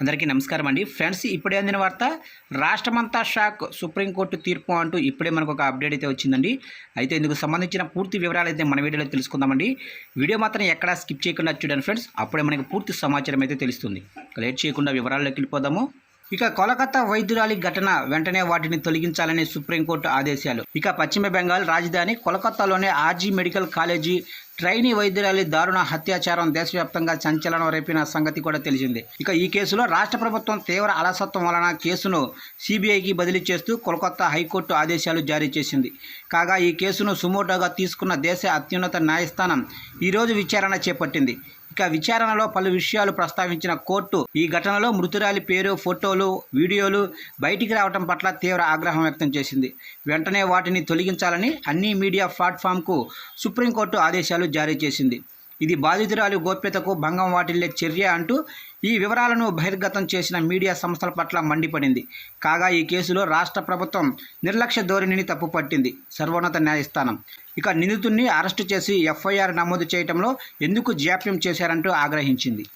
అందరికీ నమస్కారం అండి. ఫ్రెండ్స్ ఇప్పుడే అందిన వార్త రాష్ట్రమంతా షాక్ సుప్రీంకోర్టు తీర్పు అంటూ ఇప్పుడే మనకు ఒక అప్డేట్ అయితే వచ్చిందండి. అయితే ఇందుకు సంబంధించిన పూర్తి వివరాలు అయితే మన వీడియోలో తెలుసుకుందామండి. వీడియో మాత్రం ఎక్కడా స్కిప్ చేయకుండా చూడండి ఫ్రెండ్స్. అప్పుడే మనకి పూర్తి సమాచారం అయితే తెలుస్తుంది. లేట్ చేయకుండా వివరాల్లోకి వెళ్ళిపోదాము. ఇక కోలకత్తా వైద్యురాలి ఘటన వెంటనే వాటిని తొలగించాలని సుప్రీంకోర్టు ఆదేశాలు. ఇక పశ్చిమ బెంగాల్ రాజధాని కోలకత్తాలోనే ఆర్జీ మెడికల్ కాలేజీ ట్రైనీ వైద్యురాలి దారుణ హత్యాచారం దేశవ్యాప్తంగా సంచలనం రేపిన సంగతి కూడా తెలిసింది. ఇక ఈ కేసులో రాష్ట్ర ప్రభుత్వం తీవ్ర అలసత్వం వలన కేసును సిబిఐకి బదిలీ చేస్తూ కోల్కతా హైకోర్టు ఆదేశాలు జారీ చేసింది. కాగా ఈ కేసును సుమోటోగా తీసుకున్న దేశ అత్యున్నత న్యాయస్థానం ఈరోజు విచారణ చేపట్టింది. ఇక విచారణలో పలు విషయాలు ప్రస్తావించిన కోర్టు ఈ ఘటనలో మృతురాలి పేరు ఫోటోలు వీడియోలు బయటికి రావడం పట్ల తీవ్ర ఆగ్రహం వ్యక్తం చేసింది. వెంటనే వాటిని తొలగించాలని అన్ని మీడియా ప్లాట్ఫామ్కు సుప్రీంకోర్టు ఆదేశాలు జారీ చేసింది. ఇది బాధితురాలి గోప్యతకు భంగం వాటిల్లే చర్య అంటూ ఈ వివరాలను బహిర్గతం చేసిన మీడియా సంస్థల పట్ల మండిపడింది. కాగా ఈ కేసులో రాష్ట్ర ప్రభుత్వం నిర్లక్ష్య ధోరణిని తప్పుపట్టింది. సర్వోన్నత న్యాయస్థానం. ఇక నిందితుడిని అరెస్టు చేసి ఎఫ్ఐఆర్ నమోదు చేయడంలో ఎందుకు జాప్యం చేశారంటూ ఆగ్రహించింది.